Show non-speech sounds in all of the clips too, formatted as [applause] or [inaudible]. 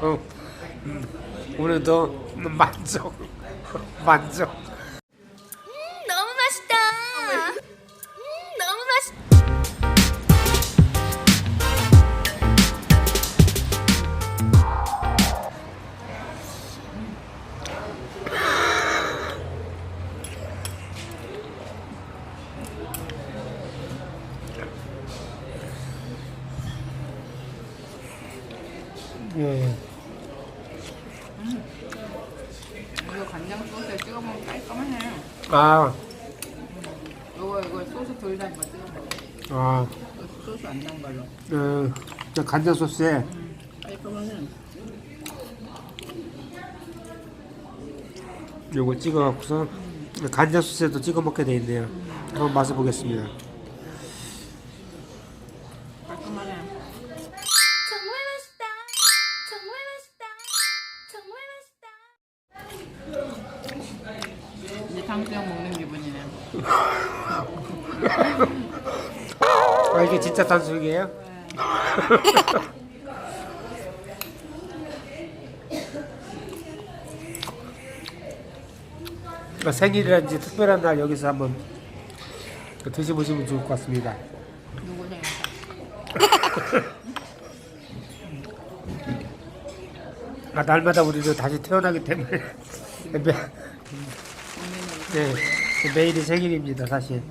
어, 음, 오늘도 만족, 만족. 아, 이거 이거 소스 덜단거 찍어 먹어. 아, 이거 소스 안단 걸로. 그, 저 간장 소스에 깔끔하네. 요거 찍어갖고서 간장 소스에도 찍어 먹게 돼 있네요. 한번 맛을 보겠습니다. 탕수육 먹는 기분이네. 아, 이게 진짜 단수육이에요? 아, 생일이라든지 특별한 날 여기서 한번 드셔보시면 좋을 것 같습니다. 누구 생일? [laughs] 아, 날마다 우리도 다시 태어나기 때문에 [laughs] 네, 매일이 생일입니다, 사실.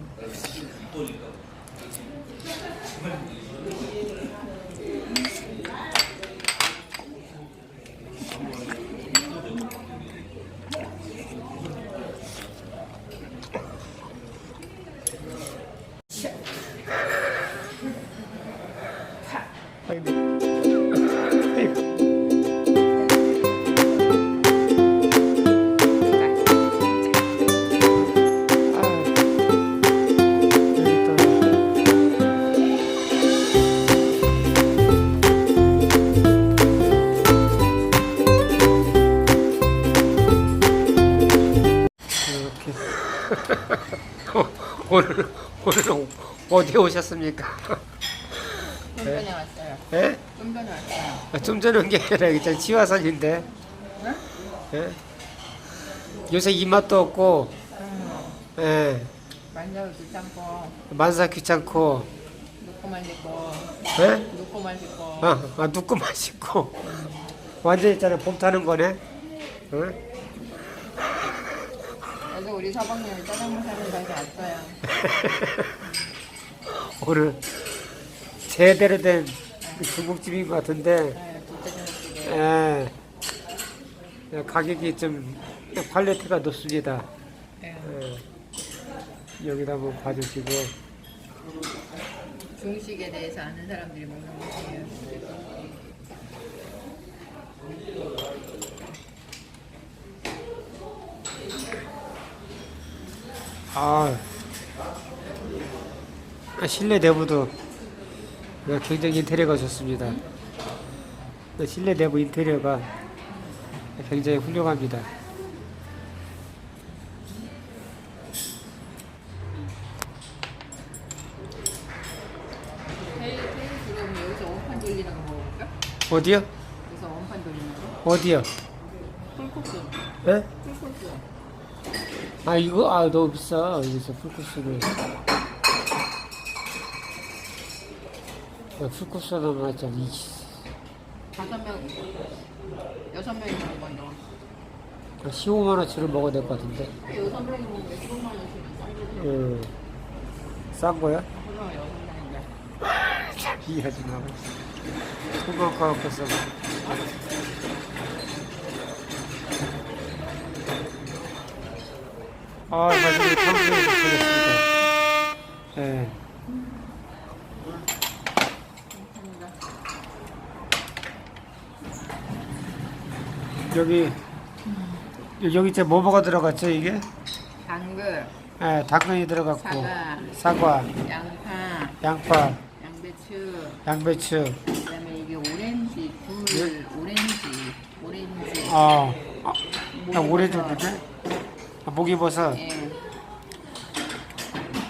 어디에 오셨습니까? 좀 전에 왔어요. 예? 좀 전에 왔어요. 좀 전에 온 게 아니라 이제 치화선인데 네? 예? 요새 입맛도 없고 예, 만나도 귀찮고 만사 귀찮고 놓고만 싶고 예? 놓고만 싶고 아, 아 눕고 맛있고 완전 있잖아 봄 타는 거네 응? 그래서 우리 서방님이 짜장면 사는 다시 왔어요. [laughs] 오늘 제대로 된 중국집인 것 같은데 네, 예, 예, 가격이 좀 퀄리티가 높습니다 네. 예, 여기다 한번 봐주시고 중식에 대해서 아는 사람들이 먹는 곳이에요. 아, 실내 내부도 굉장히 인테리어가 좋습니다. 실내 내부 인테리어가 굉장히 훌륭합니다. 어디요? 어디요? 풀코스. 예? 풀코스. 아 이거 아 너무 비싸 여기서 풀코스를. 좀 이. 다섯 명, 여섯 명이 먹는 거 이거. 15만 원치를 먹어야 될 것 같은데. 여섯 명이 먹는 게 15만 원씩은 싼. 음, 싼 거야? 그럼 여섯 명인데. 이해하지 마. 통과 갖고서 아, 마지막에 탕수육을 보냈습니다. 예. 여기 여기 이제 뭐 뭐가 들어갔죠 이게? 당근, 예, 당근이 들어갔고 사과, 사과, 양파, 양파, 양배추, 양배추, 그다음에 이게 오렌지, 굴, 오렌지, 오렌지. 어, 아, 아, 목이버섯. 오래 줬는데? 아, 목이버섯. 예.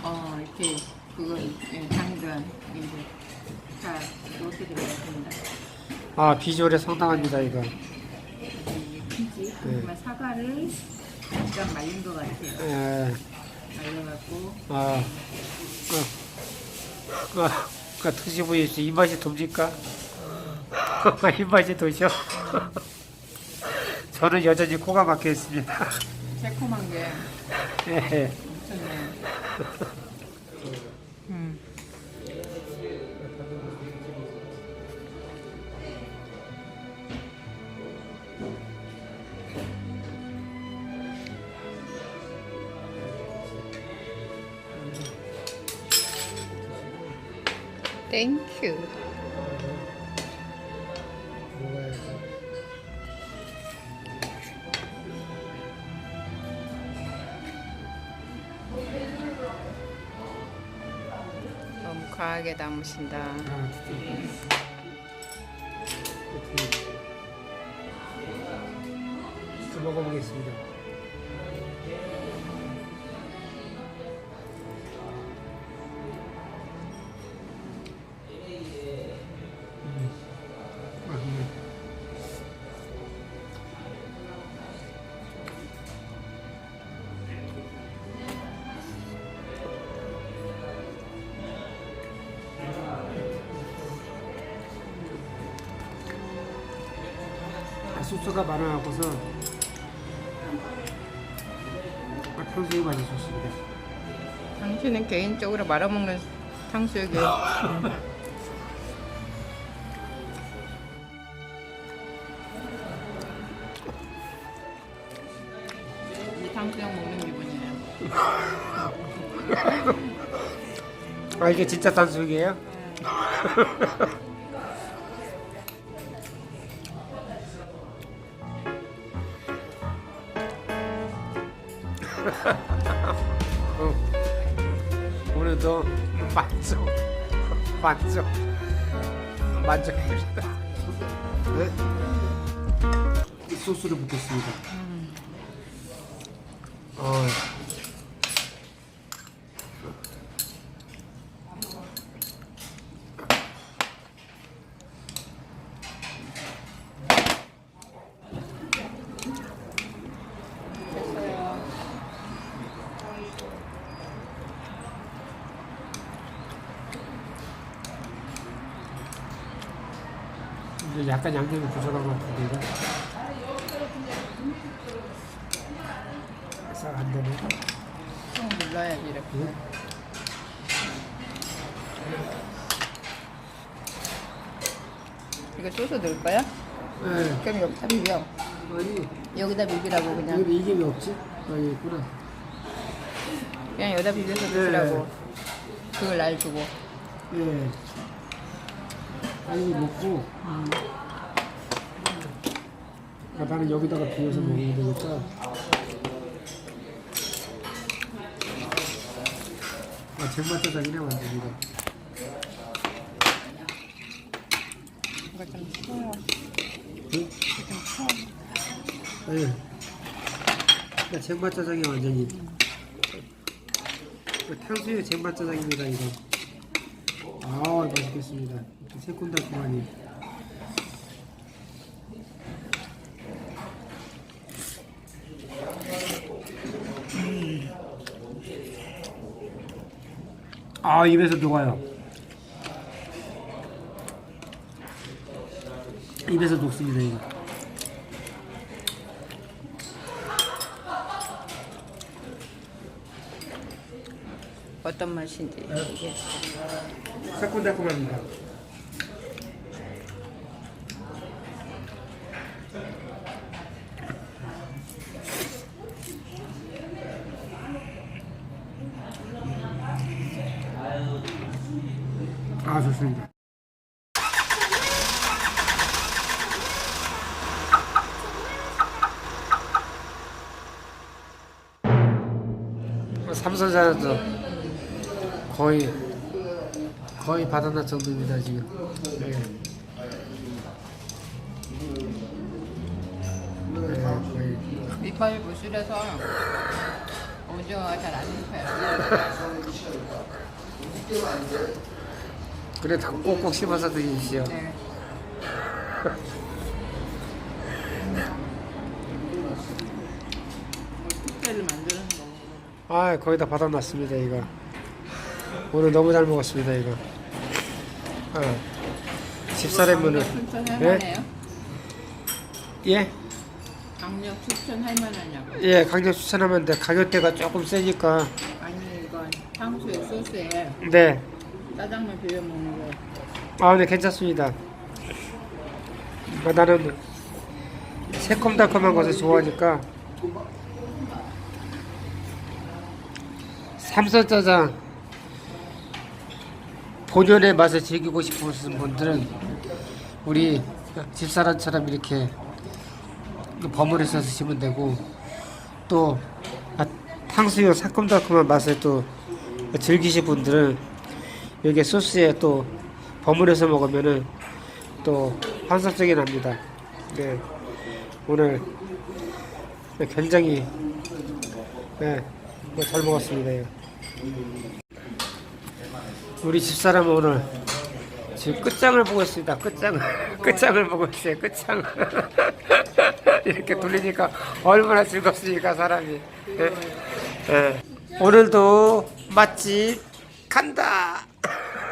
어 이렇게 그거 예, 당근 이제 다 이렇게 들어갔습니다. 아 비주얼에 상당합니다 이거. 사과를 약간 말린 것 같아요. 예. 말려갖고 아, 그, 아, 그 드셔보십시오. 이 맛이 돕니까? [laughs] 이 맛이 도셔. [laughs] 저는 여전히 코가 막혀 있습니다. 새콤한 게 예. 좋네. [laughs] 땡큐. 너무 과하게 담으신다. 아, 먹어보겠습니다. 아, 소스가 많아갖고서 아, 평소에 많이 좋습니다. 당신은 개인적으로 말아먹는 탕수육이 [laughs] 이 탕수육 먹는 기분이네요. 아 이게 진짜 단수육이에요? 오늘도 만족 만족 만족입니다. 네? 이 소스를 붓겠습니다. 어. 이제 약간 양념이 부족한 것 같은데 이거 싹안 되네. 좀 눌러야지 이렇게. 응? 이거 소스 넣을 거야? 네. 그럼 여기다 비벼. 아니 여기다 비비라고 그냥. 여기 이게 왜 없지? 아 여기 있구나. 그냥 여기다 비벼서 드시라고. 그걸 날 주고. 예. 이거 먹고. 아, 나는 여기다가 비워서 먹으면 되니까. 아 쟁반짜장이네 완전 이거. 이거 좀 치워요. 응? 예. 그러니까 쟁반짜장이 완전히. 그 탕수육 쟁반짜장입니다 이거. 아 맛있겠습니다. 새콤달콤하니. 음. 아 입에서 녹아요. 입에서 녹습니다 이거. 어떤 맛인지 이게. 새콤달콤합니다. 아 좋습니다. 삼선자도 거의 거의 바닥날 정도입니다 지금. 네. 네, 거의. 부실해서 오징어가 잘안 익혀요. [laughs] 그래 다 꼭꼭 씹어서 드십시오. 네. 특별히 만드는 거. 아 거의 다 받아놨습니다 이거 오늘 너무 잘 먹었습니다 이거 어. 집사람 분은 추천할 예? 만해요? 예? 강력 추천할 만하냐고. 예 강력 추천하면 돼 가격대가 조금 세니까 아니 이건 탕수육 소스에 네 짜장면 비벼 먹는 거. 아, 네, 괜찮습니다. 아, 나는 새콤달콤한 것을 좋아하니까 삼선짜장 본연의 맛을 즐기고 싶으신 분들은 우리 집사람처럼 이렇게 버무려서 드시면 되고 또 아, 탕수육 새콤달콤한 맛을 또 즐기실 분들은 여기 소스에 또 버무려서 먹으면은 또 환상적이 납니다. 네. 오늘 굉장히 네, 뭐잘 먹었습니다. 우리 집사람은 오늘 지금 끝장을 보고 있습니다. 끝장을 [laughs] 끝장을 보고 있어요. 끝장 [laughs] 이렇게 돌리니까 얼마나 즐겁습니까 사람이. 네. 네. 오늘도 맛집 간다.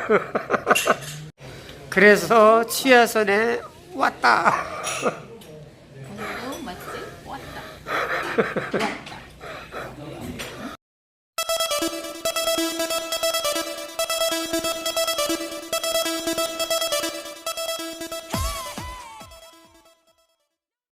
[laughs] 그래서 치아선에 왔다. 오늘도 맛집. 왔다.